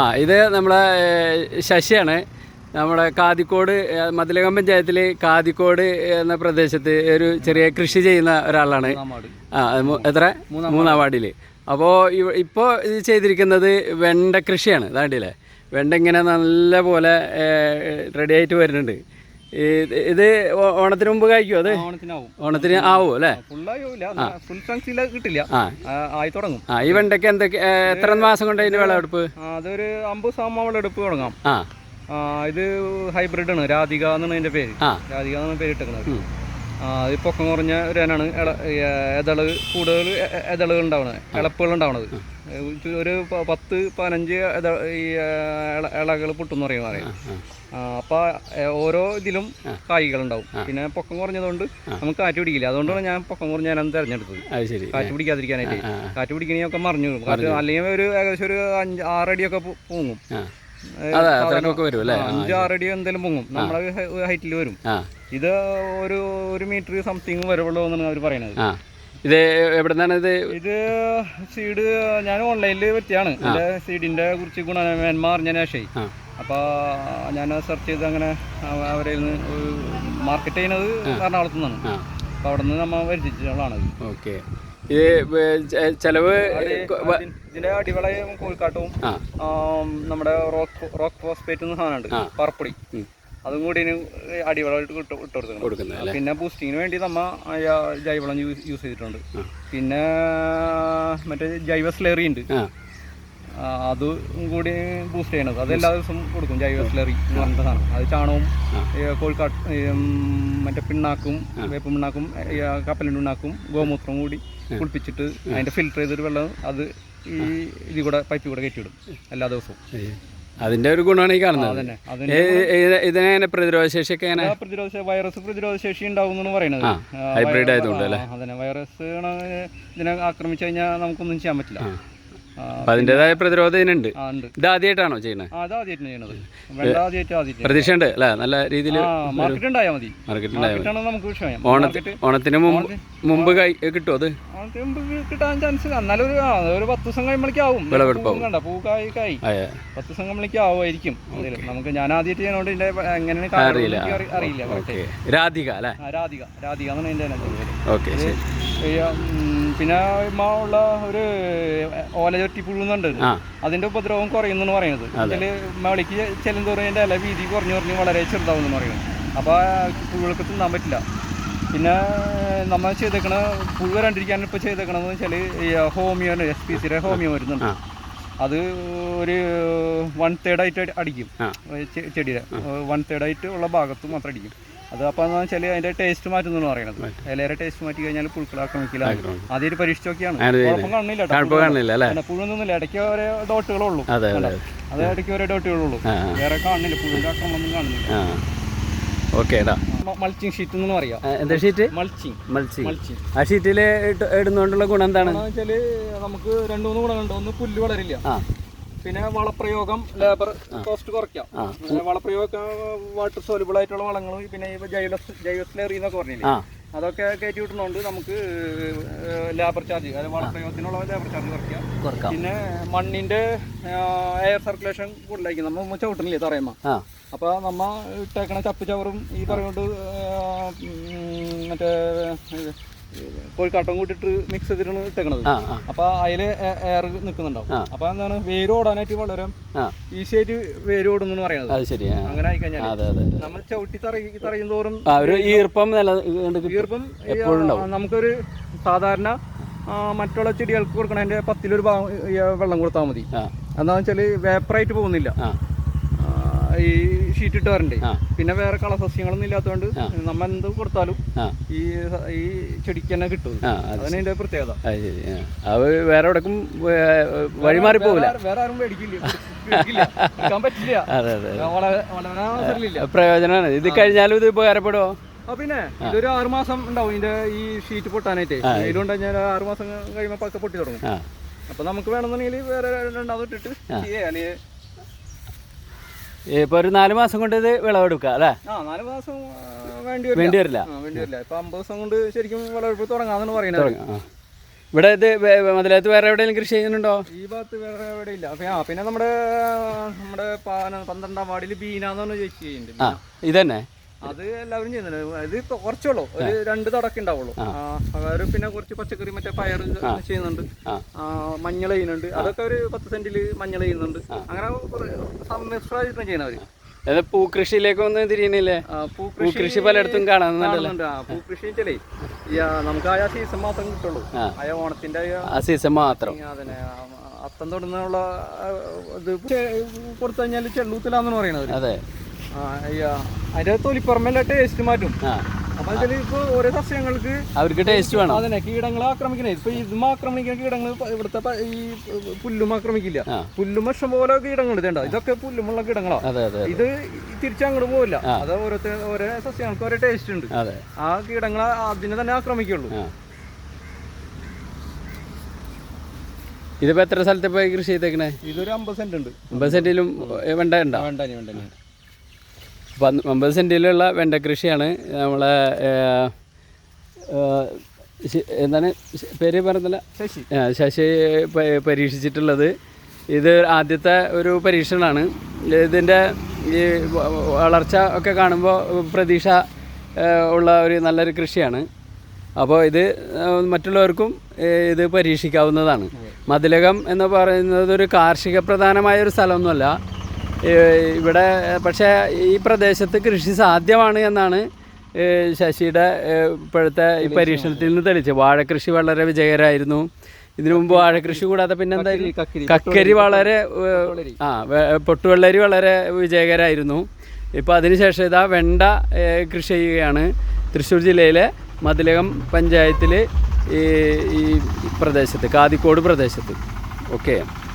ആ ഇത് നമ്മളെ ശശിയാണ്. നമ്മുടെ കാതിക്കോട് മതിലകം പഞ്ചായത്തിൽ കാതിക്കോട് എന്ന പ്രദേശത്ത് ഒരു ചെറിയ കൃഷി ചെയ്യുന്ന ഒരാളാണ്. ആ എത്ര? മൂന്നാം വാർഡിൽ അപ്പോൾ ഇപ്പോൾ ഇത് ചെയ്തിരിക്കുന്നത് വെണ്ട കൃഷിയാണ്. ഇതാണ്ടില്ലേ? വെണ്ട ഇങ്ങനെ നല്ല പോലെ റെഡി ആയിട്ട് വരുന്നുണ്ട്. ഇത് ഓണത്തിന് മുമ്പ് കഴിക്കുമോ അത്? ഓണത്തിന് ആവുമോ അല്ലേ? ഫുൾ സംഖ്യയില കിട്ടില്ല. ആയി തുടങ്ങും. ആ ഈ വെണ്ടയ്ക്ക് എന്തൊക്കെ എത്ര മാസം കൊണ്ട് അതിന് വിളവെടുപ്പ്? അതൊരു അമ്പത് സാമ വിളവെടുപ്പ് തുടങ്ങാം. ആ. ഇത് ഹൈബ്രിഡ് ആണ് രാധിക എന്നാണ് അതിന്റെ പേര്. രാധിക എന്നാണ് പേര് ഇത് പൊക്കം കുറഞ്ഞ ഒരു ഇനാണ് ഇതൾ കൂടുതൽ ഇതളുകൾ ഉണ്ടാവണത് ഇളപ്പുകൾ ഉണ്ടാവണത്. ഒരു പത്ത് പതിനഞ്ച് ഈ ഇളകൾ പൊട്ടെന്ന് പറയും പറയാം ആ ആ, അപ്പൊ ഓരോ ഇതിലും കായ്കളുണ്ടാവും. പിന്നെ പൊക്കം കുറഞ്ഞതുകൊണ്ട് നമുക്ക് കാറ്റ് പിടിക്കില്ല. അതുകൊണ്ടാണ് ഞാൻ പൊക്കം കുറഞ്ഞ ഞാൻ തിരഞ്ഞെടുത്തത്. കാറ്റ് പിടിക്കാതിരിക്കാനായിട്ട്. കാറ്റ് പിടിക്കണമെങ്കിൽ പിടിക്കണയൊക്കെ മറിഞ്ഞു കാറ്റ് അല്ലെങ്കിൽ ഒരു ഏകദേശം ഒരു അഞ്ച് ആറടിയൊക്കെ പൊങ്ങും ആ ഏ, അതെ അത്രയൊക്കെ വരും അല്ലേ? ആ, അഞ്ച് എന്തെങ്കിലും പൊങ്ങും. നമ്മളെ ഹൈറ്റിൽ വരും. ഇത് ഒരു ഒരു മീറ്റർ സംതിങ് വരുള്ളൂ എന്നാണ് അവർ പറയുന്നത് ഇത് എവിടുന്നാണ് ഇത്? ഇത് സീഡ് ഞാൻ ഓൺലൈനിൽ പറ്റിയാണ് സീഡിന്റെ കുറിച്ച് ഗുണമേന്മ അറിഞ്ഞ ശേഷമേ അപ്പൊ ഞാൻ സെർച്ച് ചെയ്ത് അങ്ങനെ അവരെ അവരിൽ നിന്ന് മാർക്കറ്റ് ചെയ്യുന്നത് എറണാകുളത്തു നിന്നാണ് ആ. അപ്പോൾ അവിടെ നിന്ന് നമ്മൾ വരുത്തിച്ചുള്ളതാണ് ഓക്കെ. ഇത് ചെലവ് ഇതിന്റെ അടിവളയും കോഴിക്കാട്ടവും നമ്മുടെ റോക്ക് റോക്ക് ഫോസ്ഫേറ്റ് എന്ന സാധനമുണ്ട്. പറപ്പൊടി. അതും കൂടി അടിവളമായിട്ട് ഇട്ട് ഇട്ട് കൊടുക്കുന്നത് പിന്നെ ബൂസ്റ്റിങ്ങിന് വേണ്ടി നമ്മ ജൈവളം യൂസ് ചെയ്തിട്ടുണ്ട്. പിന്നെ മറ്റേ ജൈവ സ്ലേറി ഉണ്ട്. അത് കൂടി ബൂസ്റ്റ് ചെയ്യണത്. അത് എല്ലാ ദിവസവും കൊടുക്കും. ജൈവ സ്ലറി എന്ന് പറഞ്ഞ സാധനം. അത് ചാണകവും കോഴിക്കാട്ട് മറ്റേ പിണ്ണാക്കും വേപ്പ് പിണ്ണാക്കും കപ്പലിന്റെ പിണ്ണാക്കും ഗോമൂത്രം കൂടി കുളിപ്പിച്ചിട്ട് അതിന്റെ ഫിൽറ്റർ ചെയ്തൊരു വെള്ളം അത് ഈ ഇതിൽ കൂടെ പൈപ്പിൽ കൂടെ കയറ്റിവിടും എല്ലാ ദിവസവും. അതിന്റെ ഒരു ഗുണമാണ് ഈ കാണുന്നത്. ഏ- പ്രതിരോധ ശേഷിയൊക്കെ എങ്ങനെ? പ്രതിരോധ വൈറസ് പ്രതിരോധ ശേഷി ഉണ്ടാവും പറയുന്നത്. ഹൈബ്രിഡ് ആയതുകൊണ്ട് ആ, അതന്നെ. വൈറസ് ഇതിനെ ആക്രമിച്ചു കഴിഞ്ഞാൽ നമുക്കൊന്നും ചെയ്യാൻ പറ്റില്ല. അതിന്റെതായ പ്രതിരോധം ഇതിനുണ്ട്. ഇത് ആദ്യമായിട്ടാണോ ചെയ്യണത്. പ്രതീക്ഷ ഉണ്ട് അല്ലേ? നല്ല രീതിയിൽ മാർക്കറ്റ് ഉണ്ടായാൽ മതി. മാർക്കറ്റ് ഓണത്തിന് ഓണത്തിന് മുമ്പ് കിട്ടുമോ അത്? കിട്ടാൻ ചാൻസ് എന്നാലും ഒരു ഒരു പത്ത് ദിവസം കഴിയുമ്പോഴേക്കാവും വിളവെടുപ്പാവും. പൂവും കണ്ട പൂ കായി പത്ത് ദിവസം കഴിയുമ്പോഴേക്കാവുമായിരിക്കും നമുക്ക് ഞാൻ ആദ്യമായിട്ട് ചെയ്യണോണ്ട് ഇതിന്റെ എങ്ങനെയാണ് അറിയില്ല. രാധിക അല്ലേ? രാധിക. രാധിക എന്നാണ് ഓക്കെ ശരി. പിന്നെ ഉള്ള ഒരു ഓല ചൊറ്റി പുഴുന്നുണ്ട് അതിന്റെ ഉപദ്രവം കുറയുന്നു പറയുന്നത്. അതിൽ മേളിക്ക് ചെല്ലുന്തോറും അതിന്റെ ഇല വീതി കുറഞ്ഞു കുറഞ്ഞ് വളരെ ചെറുതാവും പറയുന്നു. അപ്പോൾ പുഴുകൾക്ക് തിന്നാൻ പറ്റില്ല. പിന്നെ നമ്മൾ ചെയ്തേക്കണ പുഴു വരാണ്ടിരിക്കാൻ ഇപ്പോൾ ചെയ്തേക്കണമെന്ന് വെച്ചാൽ ഈ ഹോമിയോ എസ് പി സിയുടെ ഹോമിയോ വരുന്നുണ്ട്. അത് ഒരു വൺ തേർഡ് ആയിട്ട് അടിക്കും. ചെടിയുടെ വൺ തേർഡ് ആയിട്ട് ഉള്ള ഭാഗത്ത് മാത്രം അടിക്കും. അത് അപ്പോൾ എന്ന് വെച്ചാൽ അതിന്റെ ടേസ്റ്റ് മാറ്റുന്നു പറയുന്നത്. ഇലയുടെ ടേസ്റ്റ് മാറ്റി കഴിഞ്ഞാൽ പുഴുക്കൾ ആക്രമിക്കില്ല. ആദ്യമായിട്ട് പരീക്ഷിച്ച് നോക്കിയാണ്. കുഴപ്പം കാണുന്നില്ല പുഴുന്നൊന്നുമില്ല ഇടയ്ക്ക് ഓരോ ഡോട്ടുകളേ ഉള്ളൂ. അതെ ഇടയ്ക്ക് ഓരോ ഡോട്ടുകളേ ഉള്ളൂ. ആ ആ. വേറെ കാണുന്നില്ല. പുഴുവിന്റെ ആക്രമണമൊന്നും കാണുന്നില്ല. ഓക്കെ മൾച്ചിങ് ഷീറ്റ് എന്ന് പറയാം എന്താ ഷീറ്റ് മൾച്ചിങ് മൾച്ചിങ് മൾച്ചിങ് ആ ഷീറ്റിൽ ഇടുന്നോണ്ടുള്ള ഗുണം എന്താണ്? വെച്ചാൽ നമുക്ക് രണ്ട് മൂന്ന് ഗുണങ്ങളുണ്ട്. ഒന്ന് പുല്ല് വളരില്ല. പിന്നെ വളപ്രയോഗം ലേബർ കോസ്റ്റ് കുറയ്ക്കാം. വളപ്രയോഗം വാട്ടർ സോലിബിൾ ആയിട്ടുള്ള വളങ്ങളും പിന്നെ ജൈവസ് ജൈവ ജൈവ സ്ലറി എന്നൊക്കെ പറഞ്ഞില്ലേ? അതൊക്കെ കയറ്റി വിട്ടുന്നതുകൊണ്ട് നമുക്ക് ലേബർ ചാർജ് അതായത് വളപ്രയോഗത്തിനുള്ള ലേബർ ചാർജ് കുറയ്ക്കാം. പിന്നെ മണ്ണിന്റെ എയർ സർക്കുലേഷൻ കൂടുതലായിരിക്കും. നമ്മൾ ചവിട്ടണില്ലേ തറയമ്മ അപ്പൊ അപ്പോൾ നമ്മ ഇട്ടേക്കണ ചപ്പ് ചവറും ഈ പറയുന്നത് മറ്റേ കോഴിക്കാട്ടം കൂട്ടിട്ട് മിക്സ് ചെയ്തിട്ടാണ് ഇട്ടേക്കണത്. അപ്പൊ അതിൽ എയർ നിൽക്കുന്നുണ്ടാവും അപ്പൊ എന്താണ്? വേര് ഓടാനായിട്ട് വളരെ ഈസി ആയിട്ട് വേര് ഓടുന്നു പറയുന്നത്. അങ്ങനെ ആയിക്കഴിഞ്ഞാൽ നമ്മൾ ചവിട്ടി തറയി തോറും ഈർപ്പം ഈർപ്പം നമുക്കൊരു സാധാരണ മറ്റുള്ള ചെടികൾക്ക് കൊടുക്കണതിന്റെ പത്തിലൊരു ഭാഗം വെള്ളം കൊടുത്താൽ മതി. എന്താണെന്ന് വെച്ചാൽ വേപ്പറായിട്ട് പോകുന്നില്ല. ഈ ഷീറ്റ് ഇട്ട് വരണ്ടേ പിന്നെ വേറെ കള സസ്യങ്ങളൊന്നും ഇല്ലാത്തതുകൊണ്ട് നമ്മൾ എന്ത് കൊടുത്താലും ഈ ഈ ചെടിക്ക് തന്നെ കിട്ടും അതാണ് അതിന്റെ പ്രത്യേകത. അത് വേറെ എവിടേക്കും വഴിമാറി പോകില്ല വേറെ- ആരും മേടിക്കില്ല. പറ്റില്ല. പ്രയോജനമാണ്. ഇത് കഴിഞ്ഞാലും ഇത് ഉപകാരപ്പെടുമോ പിന്നെ ഇതൊരു ആറ് മാസം ഉണ്ടാവും. ഇതിന്റെ ഈ ഷീറ്റ് പൊട്ടാനായിട്ട്. വെയിലുണ്ട് ഞാൻ ആറ് മാസം കഴിയുമ്പോൾ പക്ക പൊട്ടി തുടങ്ങും. അപ്പൊ നമുക്ക് വേണമെന്നുണ്ടെങ്കിൽ വേറെ രണ്ടാമത് ഇട്ടിട്ട് അല്ലെങ്കിൽ ഇപ്പൊ ഒരു നാല് മാസം കൊണ്ട് ഇത് വിളവെടുക്കുക അല്ലേ? നാല് മാസം വേണ്ടി വരില്ല. വേണ്ടി വരില്ല. ഇപ്പൊ അമ്പത് ദിവസം കൊണ്ട് ശരിക്കും വിളവെടുപ്പ് തുടങ്ങാന്നാണ് പറയുന്നത്. ഇവിടെ ഇത് മതിലകത്ത് വേറെ എവിടെയെങ്കിലും കൃഷി ചെയ്യുന്നുണ്ടോ? ഈ ഭാഗത്ത് വേറെ എവിടെ ഇല്ല. പിന്നെ നമ്മുടെ നമ്മുടെ പാന- പന്ത്രണ്ടാം വാർഡിൽ ബീന എന്ന് പറഞ്ഞ ചേച്ചി ചെയ്യുന്നുണ്ട് ഇതന്നെ. അത് എല്ലാവരും ചെയ്യുന്നുണ്ട്. ഇത് ഇപ്പൊ കുറച്ചുള്ളൂ ഒരു രണ്ട് തടക്കം ഉണ്ടാവുള്ളൂ. അവർ പിന്നെ കുറച്ച് പച്ചക്കറി മറ്റേ പയർ ചെയ്യുന്നുണ്ട്. മഞ്ഞൾ ചെയ്യുന്നുണ്ട്. അതൊക്കെ ഒരു പത്ത് സെന്റിൽ മഞ്ഞൾ ചെയ്യുന്നുണ്ട്. അങ്ങനെ സമ്മിശ്രമായിട്ടാണ് ചെയ്യണവര് അത് പൂക്കൃഷിയിലേക്ക് ഒന്നും തിരിയണില്ലേ പൂക്കൃഷി പലയിടത്തും കാണാറുണ്ടല്ലോ കാണുന്നുണ്ട്. ആ പൂക്കൃഷി വെച്ചാലേ നമുക്ക് ആ സീസൺ മാത്രം കിട്ടുള്ളൂ. ആ. ഓണത്തിന്റെ ആ സീസൺ മാത്രം. അതന്നെ. അത്തം തൊടുന്നുള്ള ഇത് കൊടുത്തു കഴിഞ്ഞാൽ ചെള്ളൂത്തിലാന്ന് പറയുന്നത് അതെ. അതിന്റെ തൊലിപ്പുറമെല്ലാം ടേസ്റ്റ് മാറ്റും. അപ്പൊ ഇപ്പൊ ഓരോ സസ്യങ്ങൾക്ക് അവർക്ക് ടേസ്റ്റ് വേണം. അതന്നെ കീടങ്ങളെ ആക്രമിക്കണേ. ഇപ്പൊ ഇതും ആക്രമിക്കുന്ന കീടങ്ങൾ ഇവിടുത്തെ ഈ പുല്ലും ആക്രമിക്കില്ല. പുല്ലും ഇഷ്ടം പോലെ കീടങ്ങൾ ഇതേണ്ട. ഇതൊക്കെ പുല്ലുമുള്ള കീടങ്ങളാ. ഇത് തിരിച്ചങ്ങോട്ട് പോവില്ല. അത് ഓരോരുത്തർ ഓരോ സസ്യങ്ങൾക്ക് ഓരോ ടേസ്റ്റ് ഉണ്ട്. ആ കീടങ്ങളെ അതിനെ തന്നെ ആക്രമിക്കുള്ളൂ. ഇതിപ്പോ എത്ര സ്ഥലത്ത് പോയി കൃഷി ചെയ്തേക്കണേ? ഇതൊരു അമ്പത് സെന്റ് ഉണ്ട്. അമ്പത് സെന്റിലും വെണ്ട ഉണ്ടോ വേണ്ട വേണ്ട അപ്പം അമ്പത് സെന്റിലുള്ള വെണ്ട കൃഷിയാണ്. നമ്മളെ എന്താണ്? പേര് പറഞ്ഞില്ല ശശി. ശശി പരീക്ഷിച്ചിട്ടുള്ളത്. ഇത് ആദ്യത്തെ ഒരു പരീക്ഷണമാണ് ഇതിന്റെ ഈ വളർച്ച ഒക്കെ കാണുമ്പോൾ പ്രതീക്ഷ ഉള്ള ഒരു നല്ലൊരു കൃഷിയാണ്. അപ്പോൾ ഇത് മറ്റുള്ളവർക്കും ഇത് പരീക്ഷിക്കാവുന്നതാണ്. മതിലകം എന്ന് പറയുന്നത് ഒരു കാർഷിക പ്രധാനമായ ഒരു സ്ഥലമൊന്നുമല്ല. ഇവിടെ പക്ഷേ ഈ പ്രദേശത്ത് കൃഷി സാധ്യമാണ് എന്നാണ് ശശിയുടെ ഇപ്പോഴത്തെ ഈ പരീക്ഷണത്തിൽ നിന്ന് തെളിച്ചത് വാഴക്കൃഷി വളരെ വിജയകരമായിരുന്നു ഇതിനു മുമ്പ് വാഴക്കൃഷി കൂടാതെ പിന്നെ എന്തായാലും കക്കരി വളരെ ആ പൊട്ടുവെള്ളരി വളരെ വിജയകരമായിരുന്നു ഇപ്പോൾ അതിനുശേഷം ഇതാ വെണ്ട കൃഷി ചെയ്യുകയാണ്. തൃശ്ശൂർ ജില്ലയിലെ മതിലകം പഞ്ചായത്തിൽ ഈ ഈ പ്രദേശത്ത് കാതിക്കോട് പ്രദേശത്ത്. ഓക്കെ.